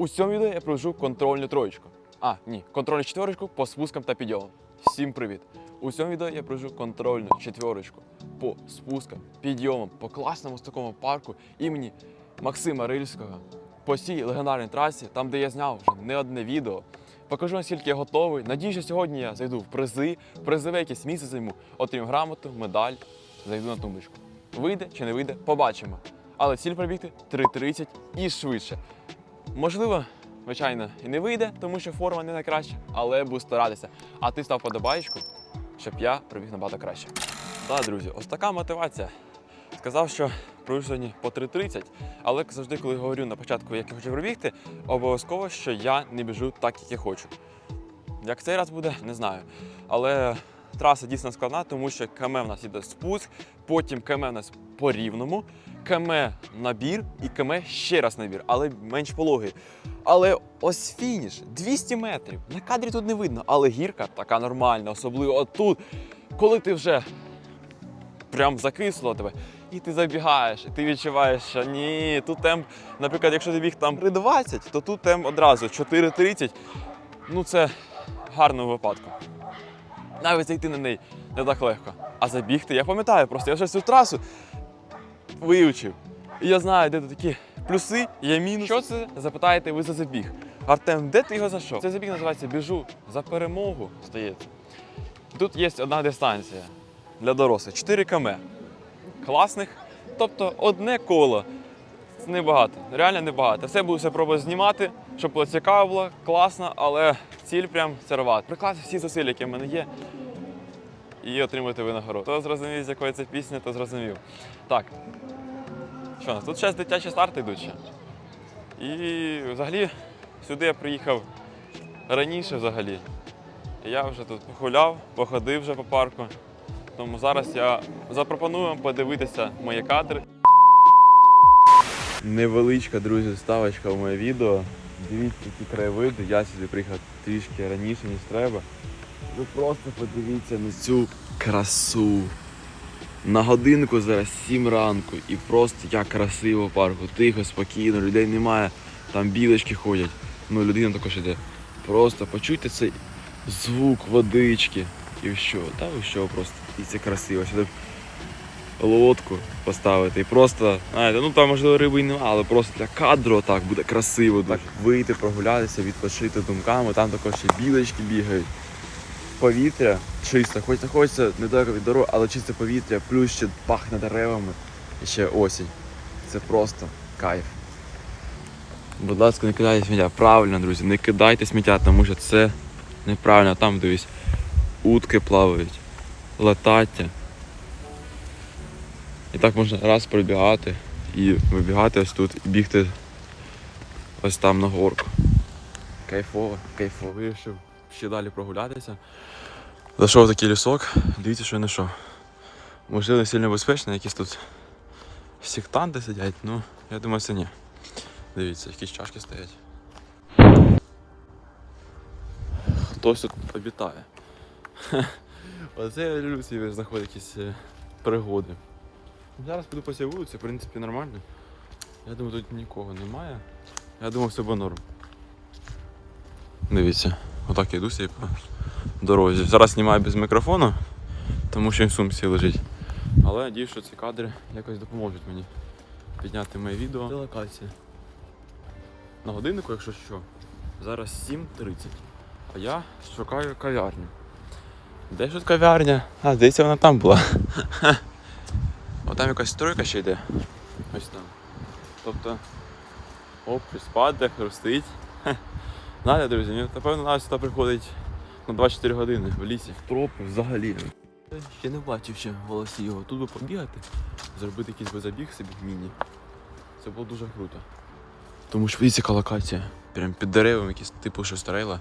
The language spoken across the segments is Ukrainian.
У цьому відео я проведу контрольну троєчку. А, ні, контрольну четверочку по спускам та підйомам. Всім привіт! У цьому відео я проведу контрольну четверочку по спускам, підйомам, по класному такому парку імені Максима Рильського. По цій легендарній трасі, там, де я зняв вже не одне відео. Покажу, наскільки я готовий. Надію, що сьогодні я зайду в призи, в призове якесь місце займу, отримаю грамоту, медаль, зайду на тумбочку. Вийде чи не вийде, побачимо. Але ціль пробігти 3.30 і швидше. Можливо, звичайно, і не вийде, тому що форма не найкраща, але буду старатися. А ти став подобаєчку, щоб я пробіг набагато краще. Так, друзі, ось така мотивація. Сказав, що пробіг сьогодні по 3.30, але завжди, коли говорю на початку, як я хочу пробігти, обов'язково, що я не біжу так, як я хочу. Як цей раз буде, не знаю. Але траса дійсно складна, тому що КМ в нас іде спуск, потім КМ в нас по рівному, КМ набір і КМ ще раз набір, але менш пологий. Але ось фініш 200 метрів. На кадрі тут не видно, але гірка така нормальна, особливо отут, коли ти вже прям закисло тебе. І ти забігаєш, і ти відчуваєш, що ні, тут темп, наприклад, якщо ти біг там 3.20, то тут темп одразу 4.30. Ну це в гарному випадку. Навіть зайти на неї не так легко. А забігти, я пам'ятаю просто, я вже цю трасу вивчив. І я знаю, де тут такі плюси, є мінуси. Що це? Запитаєте ви за забіг. Артем, де ти його зайшов? Цей забіг називається Біжу за перемогу, здається. Тут є одна дистанція для дорослих 4 км. Класних. Тобто одне коло. Це небагато, реально небагато. Все буду все пробувати знімати, щоб було цікаво було, класно, але ціль прям це рвати. Прикласти всі зусилля, які в мене є, і отримати винагороду. Хто зрозумів, з якої це пісня, то зрозумів. Так. Що у нас? Тут ще дитячі старти йдуть ще. І взагалі сюди я приїхав раніше взагалі. Я вже тут погуляв, походив вже по парку. Тому зараз я запропоную вам подивитися мої кадри. Невеличка, друзі, ставочка в моє відео. Дивіться, які краєвиди. Я сюди приїхав трішки раніше, ніж треба. Ви просто подивіться на цю красу. На годинку зараз 7 ранку і просто як красиво в парку. Тихо, спокійно, людей немає, там білочки ходять. Ну, людина також іде. Просто почуйте цей звук водички. І що? Та ви що просто. І це красиво. Сюди лодку поставити. І просто, знаєте, ну там можливо риби і немає, але просто для кадру так буде красиво. Так вийти, прогулятися, відпочити думками. Там також ще білочки бігають. Повітря чисте, хоч знаходиться недалеко від дороги, але чисте повітря, плюс ще пахне деревами і ще осінь. Це просто кайф. Будь ласка, не кидайте сміття. Правильно, друзі, не кидайте сміття, тому що це неправильно. Там дивись, утки плавають, латаття. І так можна раз пробігати і вибігати ось тут і бігти ось там на горку. Кайфово, кайфово. Вирішив ще далі прогулятися. Зайшов такий лісок, дивіться, що я знайшов. Можливо, сильно безпечно, якісь тут сектанти сидять, ну, я думаю, це ні. Дивіться, якісь чашки стоять. Хтось тут обітає. Оце я люблю собі знаходити якісь е, пригоди. Зараз піду по цій вулиці, в принципі, нормально. Я думаю, тут нікого немає. Я думаю, все буде норм. Дивіться, отак я йду собі по дорозі. Зараз знімаю без мікрофону, тому що він в сумці лежить. Але надіюсь, що ці кадри якось допоможуть мені підняти моє відео. Де локація? На годиннику, якщо що, зараз 7.30. А я шукаю кав'ярню. Де ж тут кав'ярня? А, здається, вона там була. О, там якась стройка ще йде. Ось там. Тобто. Оп, падає, хрустить. Знаєте, друзі, мені напевно навіть сюди приходить на 24 години в лісі. Тропи взагалі. Ще не бачив ще волосі його. Тут би побігати, зробити якийсь би забіг собі міні. Це було дуже круто. Тому що дивіться, яка локація. Прям під деревом, якісь типу щось старела.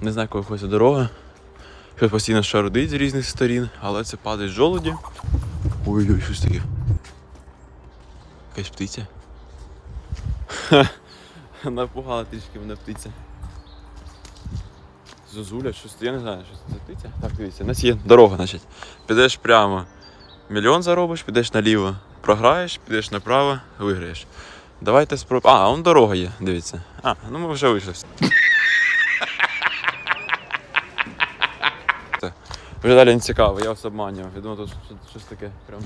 Не знаю, якою ходить дорога. Щось постійно шарудить з різних сторін, але це падають жолуді. Ой-ой, щось таке. Якась птиця. Напугала трішки мене птиця. Зозуля, щось, я не знаю, що це птиця. Так, дивіться, у нас є дорога, значить. Підеш прямо, мільйон заробиш, підеш наліво, програєш, підеш направо, виграєш. Давайте спробуємо. А, он дорога є, дивіться. А, ну ми вже вийшли. Вже далі не цікаво, я вас обманював. Я думав, тут щось таке прям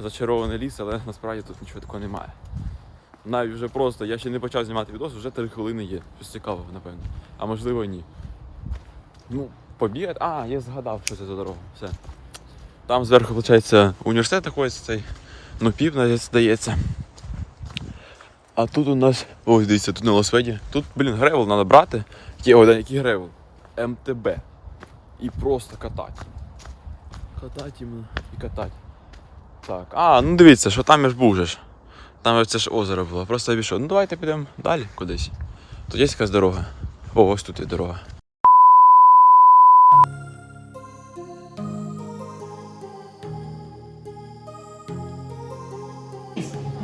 зачарований ліс, але насправді тут нічого такого немає. Навіть вже просто, я ще не почав знімати відос, вже 3 хвилини є. Щось цікавого, напевно. А можливо ні. Ну, побігати. А, я згадав, що це за дорога. Все. Там зверху, виходить, університет знаходиться цей. Ну, пів, навіть, здається. А тут у нас. Ось дивіться, тут на Лосведі. Тут, блін, гревел треба брати. Є один, який гревел. МТБ. І просто катати. Катати іменно і катати. Так. А, ну дивіться, що там я ж був же ж. Там це ж озеро було. Просто я пішов. Ну давайте підемо далі кудись. Тут є якась дорога. О, ось тут є дорога.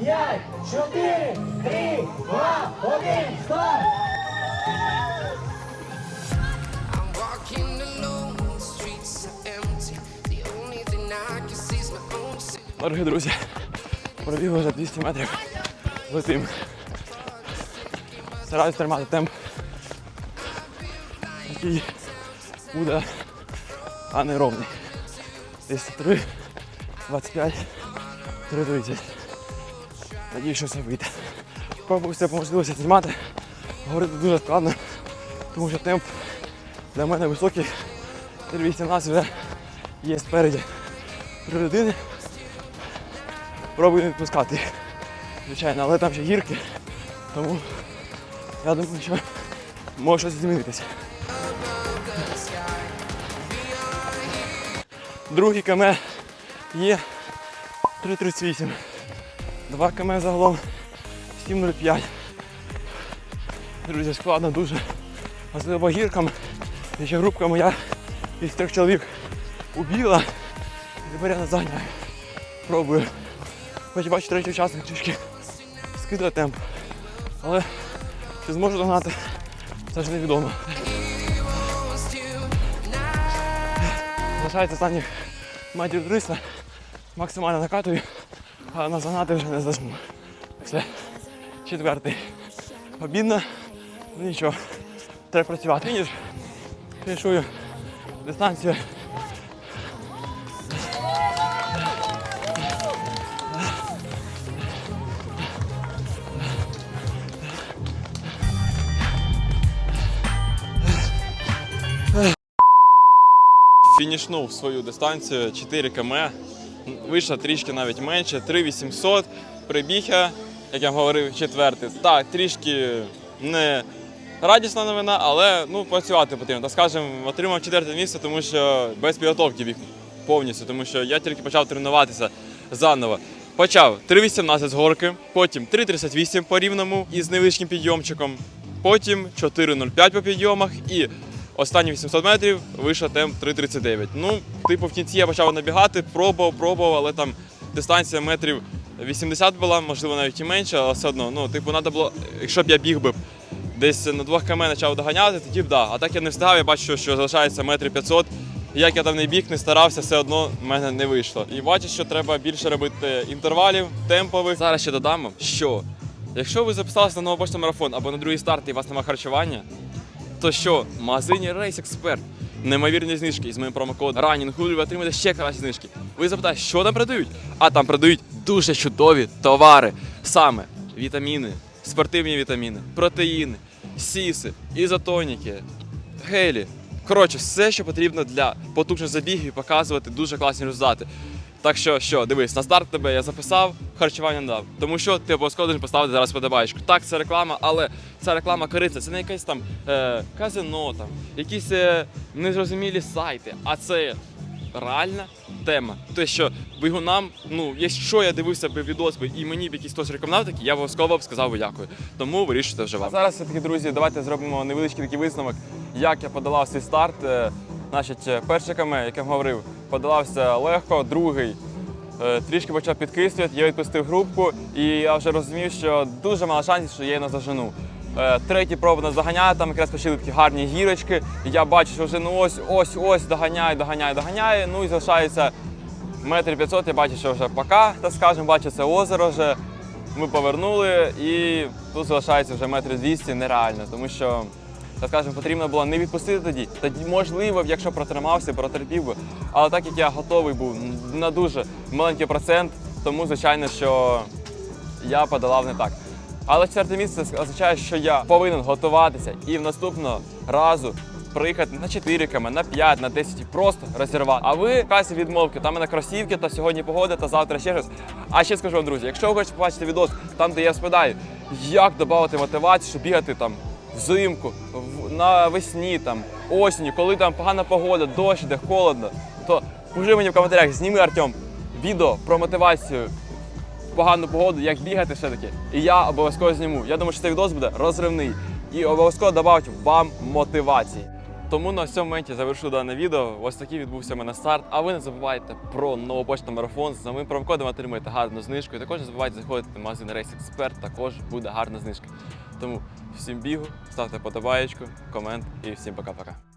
П'ять, чотири, три, два, один, старт! Дорогі друзі, пробігли вже 200 метрів. Летим. Стараюсь тримати темп, який буде, а не ровний. Десь 3, 25, 3, 30. Надію, що все вийде. Пробую все по можливості знімати. Говорити дуже складно, тому що темп для мене високий. 3.18 вже є спереді. Три людини. Пробую не відпускати. Звичайно, але там ще гірки. Тому я думаю, що може щось змінитися. Другий км є 3.38. Два км загалом 7.05. Друзі, складно дуже. Особливо гіркам. І ще групка моя із трьох чоловік убігла. Тепер я наздоганяю. Пробую. Хоч бачу третій учасник трішки скидає темп. Але чи зможу догнати, це ж невідомо. Залишається останніх метрів 300. Максимально накатую, а наздогнати вже не зажму. Все. Четвертий. Обідно. Ну нічого. Треба працювати. Фініш. Фінішую дистанцію. Фінішнув свою дистанцію 4 км. Вийшло трішки навіть менше, 3800. Прибіг я, як я говорив, четвертий. Так, трішки не радісна новина, але ну, працювати потрібно. Так скажемо, отримав четверте місце, тому що без підготовки біг повністю, тому що я тільки почав тренуватися заново. Почав 3,18 з горки, потім 3,38 по рівному із невеличким підйомчиком, потім 4,05 по підйомах і останні 800 метрів вийшов темп 3,39. Ну, типу, в кінці я почав набігати, пробував, пробував, але там дистанція метрів 80 була, можливо, навіть і менше, але все одно, ну, типу, треба було, якщо б я біг би десь на 2 км почав доганяти, тоді б да. А так я не встигав, я бачу, що залишається метрів 500. Як я там не біг, не старався, все одно в мене не вийшло. І бачу, що треба більше робити інтервалів, темпових. Зараз ще додамо, що якщо ви записалися на новопочтовий марафон або на другий старт і у вас немає харчування, то що, в магазині Race Expert неймовірні знижки із моїм промокодом Running Hood ви отримаєте ще кращі знижки. Ви запитаєте, що там продають? А там продають дуже чудові товари. Саме вітаміни, спортивні вітаміни, протеїни, сіси, ізотоніки, гелі. Коротше, все, що потрібно для потужних забігів і показувати дуже класні результати. Так що, що, дивись, на старт тебе я записав, харчування дав. Тому що ти обов'язково должен поставити зараз подобаєчку. Так, це реклама, але ця реклама корисна. Це не якесь там е, казино, там, якісь е, незрозумілі сайти, а це реальна тема. Те, що бігунам, ну, якщо я дивився б відос би і мені б якийсь хтось рекомендував такий, я обов'язково б сказав би дякую. Тому вирішуйте вже вам. А зараз все-таки, друзі, давайте зробимо невеличкий такий висновок, як я подолав свій старт. Е, Значить, е, перший км, як говорив, подолався легко, другий е, трішки почав підкислювати, я відпустив групку, і я вже розумів, що дуже мало шансів, що я її наздожену. Е, Третій пробу наздоганяю, там якраз почали такі гарні гірочки. Я бачу, що вже ну ось, ось, ось доганяю, доганяю, доганяю. Ну і залишається метр 500, я бачу, що вже пока, так скажемо, бачу це озеро вже. ми повернули, і тут залишається вже метрів 200 нереально, тому що, так скажемо, потрібно було не відпустити тоді. Тоді, можливо, якщо протримався, протерпів би. Але так як я готовий був на дуже маленький процент, тому звичайно, що я подолав не так. Але четверте місце означає, що я повинен готуватися і в наступного разу приїхати на 4 км, на 5, на 10 і просто розірвати. А ви в касі відмовки, там у мене кросівки, та сьогодні погода, та завтра ще щось. А ще скажу вам, друзі, якщо ви хочете побачити відос, там де я розповідаю, як додати мотивацію, щоб бігати там взимку, навесні, там, осінню, коли там погана погода, дощ де холодно, то пиши мені в коментарях, зніми Артем відео про мотивацію в погану погоду, як бігати все-таки. І я обов'язково зніму. Я думаю, що цей відос буде розривний і обов'язково додавить вам мотивації. Тому на цьому моменті завершу дане відео. Ось такий відбувся у мене старт. А ви не забувайте про новопочтовий марафон. За моїм промокодом отримаєте гарну знижку. І також не забувайте заходити на магазин Race Expert, також буде гарна знижка. Тому всім бігу, ставте подобаєчку, комент і всім пока-пока.